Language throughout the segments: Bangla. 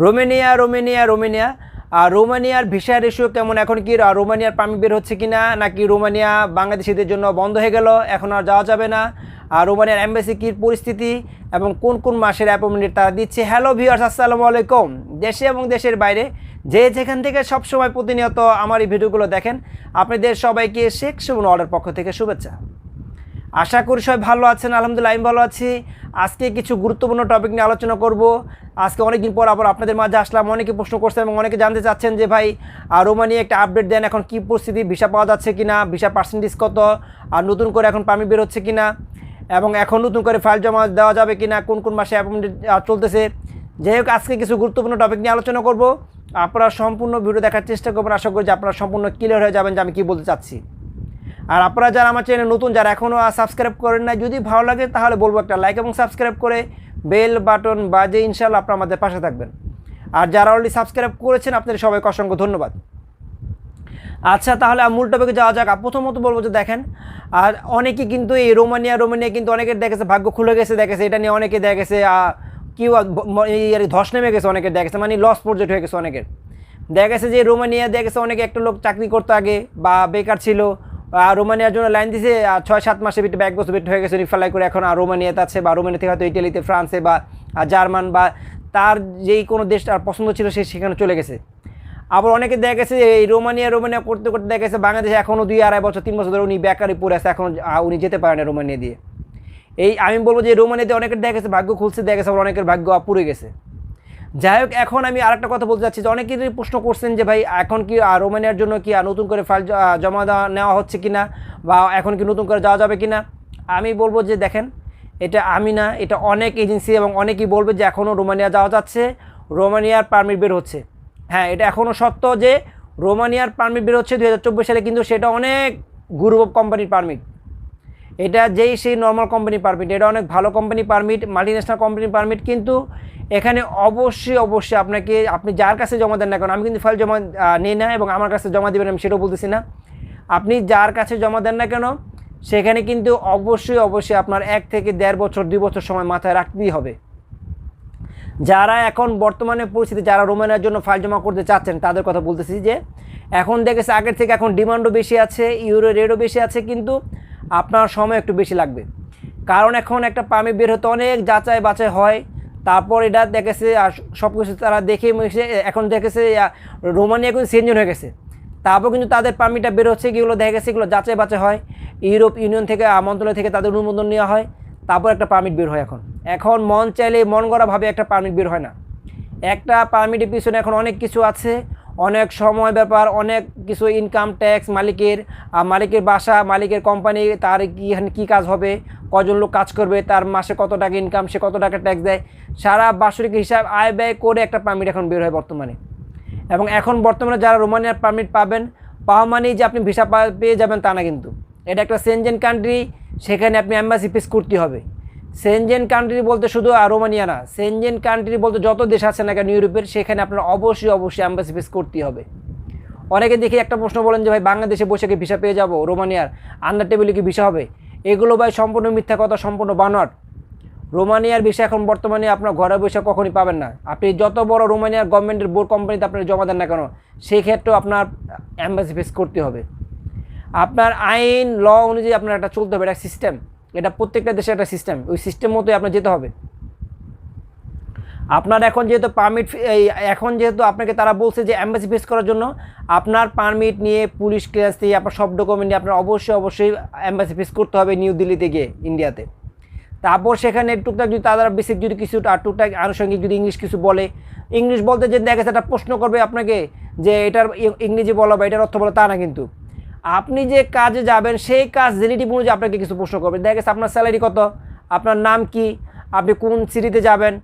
Romania Romania Romania. আর রোমানিয়ার ভিসা রেশিও কেমন? এখন কি আর রোমানিয়ার পারমিট বের হচ্ছে কি না নাকি রোমানিয়া বাংলাদেশিদের জন্য বন্ধ হয়ে গেল? এখন আর যাওয়া যাবে না। আর রোমানিয়ার অ্যাম্বাসি কী পরিস্থিতি? এবং কোন কোন মাসের অ্যাপয়েন্টমেন্ট তারা দিচ্ছে? হ্যালো ভিউয়ার্স আসসালামু আলাইকুম। দেশে এবং দেশের বাইরে যে যেখান থেকে সবসময় প্রতিনিয়ত আমার এই ভিডিওগুলো দেখেন, আপনাদের সবাইকে শেখ সুমন অর্ডার পক্ষ থেকে শুভেচ্ছা। আশা করি সবাই ভালো আছেন, আলহামদুলিল্লাহ আমি ভালো আছি। আজকে কিছু গুরুত্বপূর্ণ টপিক নিয়ে আলোচনা করব। আজকে অনেকদিন পর আবার আপনাদের মাঝে আসলাম, অনেকে প্রশ্ন করছেন এবং অনেকে জানতে চাচ্ছেন যে ভাই আর রোমানিয়া একটা আপডেট দেন, এখন কী পরিস্থিতি ভিসা পাওয়া যাচ্ছে কিনা ভিসা পার্সেন্টেজ কত, আর নতুন করে এখন পারমিট বের হচ্ছে কিনা, এবং এখন নতুন করে ফাইল জমা দেওয়া যাবে কিনা, কোন কোন মাসে অ্যাপয়েন্টমেন্ট চলতেছে। যাই হোক, আজকে কিছু গুরুত্বপূর্ণ টপিক নিয়ে আলোচনা করব। আপনারা সম্পূর্ণ ভিডিও দেখার চেষ্টা করবেন, আশা করি যে আপনারা সম্পূর্ণ ক্লিয়ার হয়ে যাবেন যে আমি কী বলতে চাচ্ছি। আর আপনারা যারা আমার চ্যানেল নতুন, যারা এখনও সাবস্ক্রাইব করেন না যদি ভালো লাগে, তাহলে বলব একটা লাইক এবং সাবস্ক্রাইব করে বেল বাটন বাজে ইনশাল্লাহ আপনারা আমাদের পাশে থাকবেন। আর যারা অলরেডি সাবস্ক্রাইব করেছেন, আপনাদের সবাইকে অসংখ্য ধন্যবাদ। আচ্ছা তাহলে মূল টপিকে যাওয়া যাক। প্রথমত বলব যে দেখেন, আর অনেকে কিন্তু এই রোমানিয়া রোমানিয়া কিন্তু অনেকের দেখেছে, ভাগ্য খুলে গেছে, দেখেছে, এটা নিয়ে অনেকে দেখেছে কি এই আর ধস নেমে গেছে অনেকের দেখেছে মানে লস প্রজেক্ট হয়ে গেছে অনেকের। দেখা গেছে যে রোমানিয়া, দেখেছে অনেকে একটা লোক চাকরি করতো আগে, বা বেকার ছিল রোমানিয়ার জন্য লাইন দিছে ছয়, সাত মাসে বিট এক বছর হয়ে গেছে রিফালাই করে এখন, আর রোমানিয়াতে আছে, বা রোমানিয়া থেকে হয়তো ইটালিতে ফ্রান্সে বা জার্মান, বা তার যেই কোনো দেশ আর পছন্দ ছিল সে সেখানে চলে গেছে। আবার অনেকে দেখা গেছে এই রোমানিয়া রোমানিয়া করতে করতে দেখা গেছে বাংলাদেশে এখনও দুই, আড়াই বছর, তিন বছর ধরে উনি বেকারি পড়ে আছে, এখন উনি যেতে পারে না রোমানিয়া দিয়ে। এই, আমি বলব যে রোমানিয়াতে অনেকের দেখা গেছে ভাগ্য খুলছে, দেখা গেছে আবার অনেকের ভাগ্য পুড়ে গেছে। যাই হোক, এখন আমি আরেকটা কথা বলতে চাচ্ছি যে অনেকেরই প্রশ্ন করছেন যে ভাই, এখন কি রোমানিয়ার জন্য কি নতুন করে ফাইল জমা নেওয়া হচ্ছে কি না বা এখন কি নতুন করে যাওয়া যাবে কি না আমি বলব যে দেখেন, এটা আমি না, এটা অনেক এজেন্সি এবং অনেকেই বলবে যে এখনও রোমানিয়া যাওয়া যাচ্ছে, রোমানিয়ার পারমিট বের হচ্ছে। হ্যাঁ এটা এখনও সত্য যে রোমানিয়ার পারমিট বের হচ্ছে দু হাজার চব্বিশ সালে, কিন্তু সেটা অনেক গুরুব কোম্পানির পারমিট এটা যেই সেই নর্মাল কোম্পানি পারমিট এটা অনেক ভালো company permit multinational company permit কিন্তু এখানে অবশ্যই অবশ্যই আপনাকে, আপনি যার কাছে জমা দেন না কারণ আমি কিন্তু ফাইল জমা নিই না এবং আমার কাছে জমা দেবেন, আমি সেটাও বলতেছি না। আপনি যার কাছে জমা দেন না কেন, সেখানে কিন্তু অবশ্যই অবশ্যই আপনার এক থেকে দেড় বছর, দুই বছর সময় মাথায় রাখতেই হবে। যারা এখন বর্তমানে পরিস্থিতি, যারা রোমানের জন্য ফাইল জমা করতে চাচ্ছেন, তাদের কথা বলতেছি যে, এখন দেখেছে আগের থেকে এখন ডিমান্ডও বেশি আছে ইউরো রেটও বেশি আছে, কিন্তু আপনার সময় একটু বেশি লাগবে। কারণ এখন একটা পারমিট বের হতে অনেক যাচাই বাছাই হয়। তারপর এটা দেখেছে আর সব কিছু তারা দেখে মিশে, এখন দেখেছে রোমানিয়া কিন্তু চেঞ্জন হয়ে গেছে। তারপর কিন্তু তাদের পারমিটটা বের হচ্ছে এগুলো দেখা গেছে, এগুলো যাচাই বাছাই হয়। ইউরোপ ইউনিয়ন থেকে মন্ত্রণালয় থেকে তাদের অনুমোদন নেওয়া হয়। তারপর একটা পারমিট বের হয় এখন। এখন মন চাইলে, মন গড়াভাবে একটা পারমিট বের হয় না। একটা পারমিটের পিছনে এখন অনেক কিছু আছে। অনেক সময় ব্যাপার, অনেক কিছু ইনকাম ট্যাক্স মালিকের মালিকের বাসা, মালিকের কোম্পানি তার কী কী কাজ হবে, কজন লোক কাজ করবে, তার মাসে কত টাকা ইনকাম সে কত টাকা ট্যাক্স দেয়, সারা বাৎসরিক হিসাব আয় ব্যয় করে একটা পারমিট এখন বের হয় বর্তমানে। এবং এখন বর্তমানে যারা রোমানিয়ার পারমিট পাবেন, পাওয়া মানেই যে আপনি ভিসা পেয়ে যাবেন তা না কিন্তু। এটা একটা সেনজেন কান্ট্রি সেখানে আপনি অ্যাম্বাসি ফিস করতে হবে। সেনজেন কান্ট্রি বলতে শুধু রোমানিয়া না সেনজেন কান্ট্রি বলতে যত দেশ আছে না কেন ইউরোপের, সেখানে আপনার অবশ্যই অবশ্যই অ্যাম্বাসি ফিস করতে হবে। অনেকে দেখি একটা প্রশ্ন বলেন যে, ভাই, বাংলাদেশে বসে কি ভিসা পেয়ে যাব? রোমানিয়ার আন্ডার টেবিলে কি ভিসা হবে? এগুলো ভাই সম্পূর্ণ মিথ্যা কথা, সম্পূর্ণ বানোয়াট। রোমানিয়ার ভিসা এখন বর্তমানে আপনার ঘরে বসে কখনই পাবেন না। আপনি যত বড় রোমানিয়ার গভর্নমেন্টের বোর্ড কোম্পানিতে আপনি জমা দেন না কেন সেই ক্ষেত্রেও আপনার অ্যাম্বাসি ফেস করতে হবে। আপনার আইন ল অনুযায়ী আপনার একটা চলতে হবে, একটা সিস্টেম এটা প্রত্যেকটা দেশের একটা সিস্টেম ওই সিস্টেম মতোই আপনার যেতে হবে। আপনার এখন যেহেতু পারমিট এখন যেহেতু আপনাকে তারা বলছে যে অ্যাম্বাসি ফেস করার জন্য, আপনার পারমিট নিয়ে পুলিশ ক্লিয়ারেন্স দিয়ে আপনার সব ডকুমেন্ট নিয়ে আপনার অবশ্যই অবশ্যই অ্যাম্বাসি ফেস করতে হবে নিউ দিল্লিতে গিয়ে ইন্ডিয়াতে তারপর সেখানে টুকটাক যদি তারা বেসিক যদি কিছু আর টুকটাক আনুষঙ্গিক যদি ইংলিশ কিছু বলে ইংলিশ বলতে যে দেখা একটা প্রশ্ন করবে আপনাকে যে এটার ইংরেজি বলা বা এটার অর্থ বলা তা না কিন্তু। আপনি যে কাজে যাবেন, সেই কাজ জেনেটিভ অনুযায়ী আপনাকে কিছু প্রশ্ন করবে। দেখা গেছে আপনার স্যালারি কত, আপনার নাম কি, আপনি কোন সিটিতে যাবেন,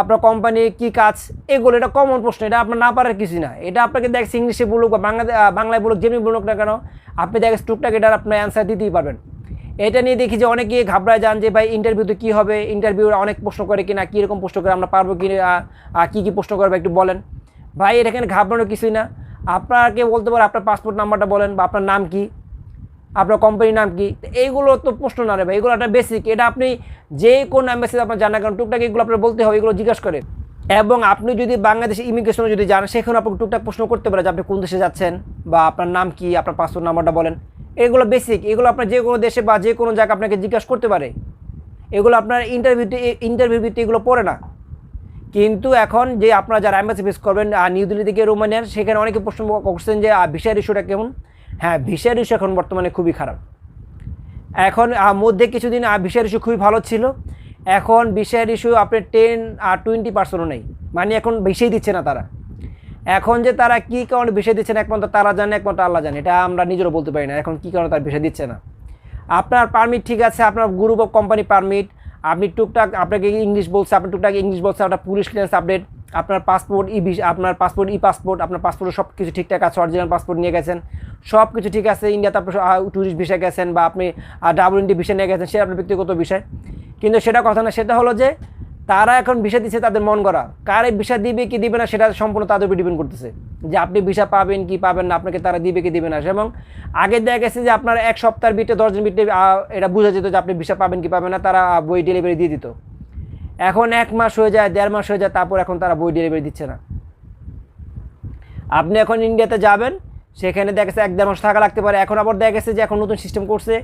আপনার কোম্পানি কি কাজ, এগুলো এটা কমন প্রশ্ন, এটা আপনার না পারার কিছুই না। এটা আপনাকে দেখছে ইংলিশে বলুক বা বাংলা বাংলায় বলুক, যেমনি বলুক না কেন, আপনি দেখেন টুকটাক এটার আপনার অ্যান্সার দিতেই পারবেন। এটা নিয়ে দেখি যে অনেকে ঘাবড়ায় যান যে, ভাই ইন্টারভিউতে কী হবে? ইন্টারভিউ অনেক প্রশ্ন করে কিনা, কীরকম প্রশ্ন করে, আমরা পারব কি কী কী প্রশ্ন করবে একটু বলেন। ভাই এটা এখানে ঘাবড়ানোর কিছুই না। আপনাকে বলতে পারে আপনার পাসপোর্ট নাম্বারটা বলেন বা আপনার নাম কি, আপনার কোম্পানির নাম কি এইগুলো তো প্রশ্ন না রে ভাই, এগুলো একটা বেসিক এটা আপনি যে কোন অ্যাম্বাসিতে আপনার জানা কারণ, টুকটাক এগুলো আপনার বলতে হবে, এগুলো জিজ্ঞাসা করে এবং আপনি যদি বাংলাদেশে ইমিগ্রেশনে যদি যান সেখানে আপনাকে টুকটাক প্রশ্ন করতে পারে যে আপনি কোন দেশে যাচ্ছেন বা আপনার নাম কি, আপনার পাসপোর্ট নাম্বারটা বলেন। এগুলো বেসিক এগুলো আপনার যে কোনো দেশে বা যে কোনো জায়গায় আপনাকে জিজ্ঞাসা করতে পারে। এগুলো আপনার ইন্টারভিউতে ইন্টারভিউ ভিত্তি এগুলো পড়ে না। কিন্তু এখন যে আপনারা যারা অ্যাম্বাসি ফেস করবেন নিউ দিল্লি থেকে রোমানিয়ার সেখানে অনেকে প্রশ্ন করছেন যে ভিসার ইস্যুটা কেমন? হ্যাঁ ভিসার ইস্যু এখন বর্তমানে খুবই খারাপ। এখন মধ্যে কিছুদিন ভিসার ইস্যু খুবই ভালো ছিল। এখন ভিসার ইস্যু আপনি টেন আর টোয়েন্টি পার্সেন্টও নেই। মানে এখন ভিসাই দিচ্ছে না তারা। এখন যে তারা কী কারণে ভিসা দিচ্ছে না একমাত্র তারা জানে, একমাত্র আল্লাহ জানে। এটা আমরা নিজেরও বলতে পারি না। এখন কী কারণে তার ভিসা দিচ্ছে না? আপনার পারমিট ঠিক আছে, আপনার গ্রুপ অফ কোম্পানি পারমিট আপনি টুকটাক, আপনাকে ইংলিশ বলছে আপনার টুকটাক ইংলিশ বলছে, আপনার পুলিশ ক্লিয়ারেন্স আপডেট আপনার পাসপোর্ট ই আপনার পাসপোর্ট ই পাসপোর্ট আপনার পাসপোর্টে সব কিছু ঠিকঠাক আছে অরিজিনাল পাসপোর্ট নিয়ে গেছেন সব কিছু ঠিক আছে ইন্ডিয়াতে আপনি ট্যুরিস্ট ভিসা গেছেন বা আপনি ডাবল ইন্ডি ভিসা নিয়ে গেছেন সেটা আপনার ব্যক্তিগত বিষয়। কিন্তু সেটা কথা না, সেটা হলো যে তারা এখন ভিসা দিচ্ছে তাদের মন করা কারে ভিসা দিবে কি দিবে না সেটা সম্পূর্ণ তাদের উপর ডিপেন্ড করতেছে। যে আপনি ভিসা পাবেন কি পাবেন না, আপনাকে তারা দিবে কি দিবে না। এবং আগে দেখা গেছে যে আপনার এক সপ্তাহের বিটে দশজন বিটে এটা বোঝা যেত যে আপনি ভিসা পাবেন কি পাবেন না, তারা বই ডেলিভারি দিয়ে দিত। এখন এক মাস হয়ে যায়, দেড় মাস হয়ে যায়, তারপর এখন তারা বই ডেলিভারি দিচ্ছে না। আপনি এখন ইন্ডিয়াতে যাবেন, সেখানে দেখা গেছে এক দেড় মাস থাকা লাগতে পারে। এখন আবার দেখা গেছে যে এখন নতুন সিস্টেম করছে।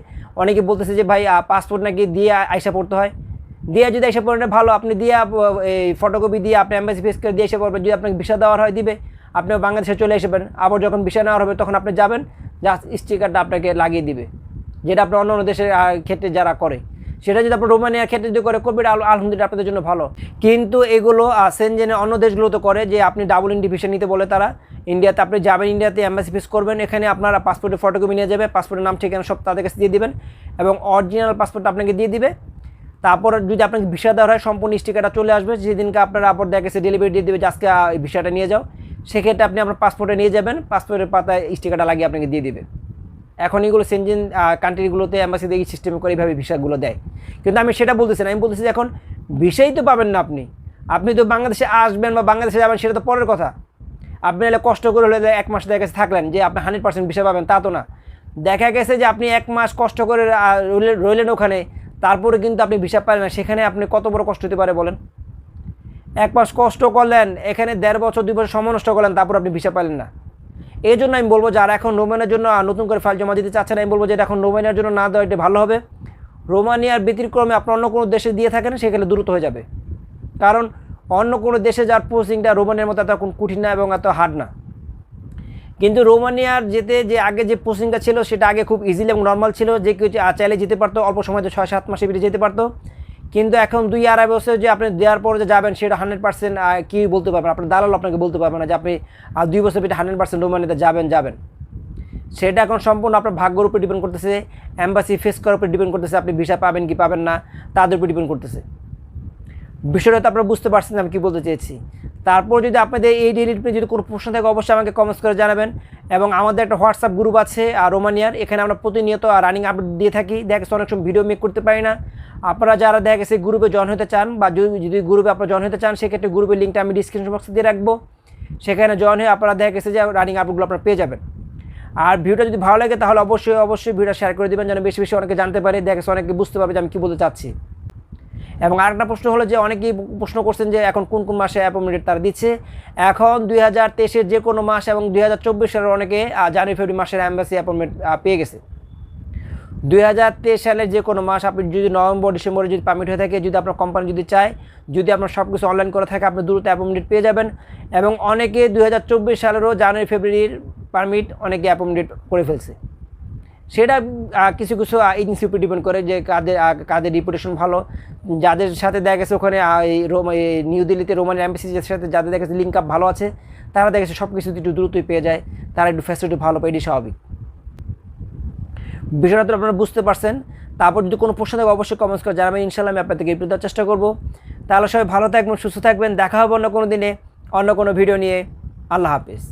অনেকে বলতেছে যে ভাই পাসপোর্ট নাকি দিয়ে আইসা পড়তে হয়। দিয়ে যদি এসে পড়েন, ভালো। আপনি দিয়ে এই ফটোকপি দিয়ে আপনি অ্যাম্বাসি ফেস করে দিয়ে এসে পড়বেন। যদি আপনাকে ভিসা দেওয়ার হয়, দিবে। আপনি বাংলাদেশে চলে আসবেন আবার যখন ভিসা নেওয়ার হবে, তখন আপনি যাবেন। জাস্ট স্টিকারটা আপনাকে লাগিয়ে দিবে। যেটা আপনার অন্য অন্য দেশের ক্ষেত্রে যারা করে। সেটা যদি আপনার রোমানিয়ার ক্ষেত্রে যদি করে এটা আলহামদুলিল্লাহ আপনাদের জন্য ভালো। কিন্তু এগুলো সেনজেনে অন্য দেশগুলো তো করে, যে আপনি ডাবল ইন্ডি ভিসা নিতে বলে তারা। ইন্ডিয়াতে আপনি যাবেন ইন্ডিয়াতে অ্যাম্বাসি ফেস করবেন। এখানে আপনারা পাসপোর্টের ফটোকপি নিয়ে যাবে। পাসপোর্টের নাম, ঠিকানা সব তাদের কাছে দিয়ে দেবেন। এবং অরিজিনাল পাসপোর্ট আপনাকে দিয়ে দিবে। তারপর যদি আপনাকে ভিসা দেওয়া হয়, সম্পূর্ণ স্টিকারটা চলে আসবে। যেদিনকে আপনারা আবার দেখা গেছে ডেলিভারি দিয়ে দেবে, যে আজকে ভিসাটা নিয়ে যাও। সেক্ষেত্রে আপনি আপনার পাসপোর্টে নিয়ে যাবেন পাসপোর্টের পাতায় স্টিকারটা লাগিয়ে আপনাকে দিয়ে দিবে। এখন এগুলো সেনজেন কান্ট্রিগুলোতে অ্যাম্বাসিতে এই সিস্টেম করে এইভাবে ভিসাগুলো দেয়। কিন্তু আমি সেটা বলতেছি না, আমি বলতেছি যে এখন ভিসাই তো পাবেন না আপনি। আপনি তো বাংলাদেশে আসবেন বা বাংলাদেশে যাবেন, সেটা তো পরের কথা। আপনি এলে কষ্ট করে হলে এক মাস দেখা গেছে থাকলেন যে আপনি হান্ড্রেড পার্সেন্ট ভিসা পাবেন, তা তো না। দেখা গেছে যে আপনি এক মাস কষ্ট করে রইলেন ওখানে তারপরে কিন্তু আপনি ভিসা পারেন না। সেখানে আপনি কত বড় কষ্ট হতে পারে বলেন? এক মাস কষ্ট করলেন, এখানে দেড় বছর, দুই বছর সময় নষ্ট করলেন, তারপর আপনি ভিসা পাইলেন না। এই জন্য আমি বলব, যারা এখন রোমানিয়ার জন্য নতুন করে ফাইল জমা দিতে চাচ্ছেন আমি বলব যে এখন রোমানিয়ার জন্য না দেওয়া এটা ভালো হবে। রোমানিয়ার ব্যতিক্রমে আপনি অন্য কোনো দেশে দিয়ে থাকেন, সেখানে দ্রুত হয়ে যাবে। কারণ অন্য কোনো দেশে যার পোস্টিংটা রোমানিয়ার মতো এত কঠিন না এবং এত হার্ড না। কিন্তু রোমানিয়ার যেতে যে আগে যে পোস্টিংটা ছিল, সেটা আগে খুব ইজিলি এবং নর্মাল ছিল, যে কেউ চাইলে যেতে পারতো, অল্প সময় তো ছয় সাত মাসে ভিতরে যেতে পারতো। কিন্তু এখন দুই আড়াই বছর যে আপনি দেওয়ার পর যে যাবেন, সেটা হান্ড্রেড পার্সেন্ট কী বলতে পারবেন? আপনার দালাল আপনাকে বলতে পারবে না যে আপনি আর দুই বছর ভিতরে হান্ড্রেড পার্সেন্ট রোমানিয়াতে যাবেন যাবেন। সেটা এখন সম্পূর্ণ আপনার ভাগ্যর উপর ডিপেন্ড করতেছে অ্যাম্বাসি ফেস করার উপর ডিপেন্ড করতেছে, আপনি ভিসা পাবেন কি পাবেন না, তাদের উপর ডিপেন্ড করতেছে। বিষয়টা তো আপনারা বুঝতে পারছেন আমি কী বলতে চেয়েছি। তারপর যদি আপনাদের এই ডেলিট নিয়ে যদি কোনো প্রশ্ন থাকে, অবশ্যই আমাকে কমেন্টস করে জানাবেন। এবং আমাদের একটা হোয়াটসঅ্যাপ গ্রুপ আছে, আর রোমানিয়ার, এখানে আমরা প্রতিনিয়ত রানিং আপডেট দিয়ে থাকি। দেখা অনেক সময় ভিডিও মেক করতে পারি না। আপনারা যারা দেখা গেছে গ্রুপে জয়েন হতে চান, বা যদি যদি গ্রুপে আপনারা জয়েন হতে চান, সেক্ষেত্রে গ্রুপের লিঙ্কটা আমি ডিসক্রিপশন বক্সে দিয়ে রাখব। সেখানে জয়েন হয়ে আপনারা দেখা গেছে যে রানিং আপডেটগুলো আপনারা পেয়ে যাবেন। আর ভিডিওটা যদি ভালো লাগে, তাহলে অবশ্যই অবশ্যই ভিডিওটা শেয়ার করে দেবেন, যেন বেশি বেশি অনেকে জানতে পারে। দেখা অনেকে বুঝতে পারবে যে আমি কী বলতে চাচ্ছি। এবং আরেকটা প্রশ্ন হলো যে অনেকেই প্রশ্ন করছেন যে এখন কোন কোন মাসে অ্যাপয়েন্টমেন্ট তারা দিচ্ছে। এখন দুই হাজার তেইশের যে কোনো মাস এবং দুই হাজার চব্বিশ সালের অনেকে জানুয়ারি, ফেব্রুয়ারি মাসের অ্যাম্বাসি অ্যাপয়েন্টমেন্ট পেয়ে গেছে। দুই হাজার তেইশ সালের যে কোনো মাস আপনি যদি নভেম্বর, ডিসেম্বরে যদি পারমিট হয়ে থাকে, যদি আপনার কোম্পানি যদি চায়, যদি আপনার সব কিছু অনলাইন করে থাকে, আপনি দ্রুত অ্যাপয়েন্টমেন্ট পেয়ে যাবেন। এবং অনেকে দুই হাজার চব্বিশ সালেরও জানুয়ারি, ফেব্রুয়ারির পারমিট অনেকে অ্যাপয়েন্টমেন্ট করে ফেলছে। সেটা কিছু কিছু এজেন্সির উপর ডিপেন্ড করে যে কাদের কাদের রিপুটেশন ভালো। যাদের সাথে দেখা গেছে ওখানে নিউ দিল্লিতে রোমানিয়ান এম্বাসির সাথে যাদের দেখা গেছে লিঙ্ক আপ ভালো আছে, তারা দেখা গেছে সব কিছু একটু দ্রুতই পেয়ে যায়, তারা একটু ফ্যাসিলিটি ভালো পায় এটি স্বাভাবিক। বিষয়টা তো আপনারা বুঝতে পারছেন। তারপর যদি কোনো প্রশ্ন থাকে, অবশ্যই কমেন্টস করে জানাবেন। ইনশাল্লাহ আমি আপনাদেরকে রিপ্লাই দেওয়ার চেষ্টা করব। তাহলে সবাই ভালো থাকবেন, সুস্থ থাকবেন। দেখা হবে অন্য কোনো দিনে, অন্য কোনো ভিডিও নিয়ে। আল্লাহ হাফিজ।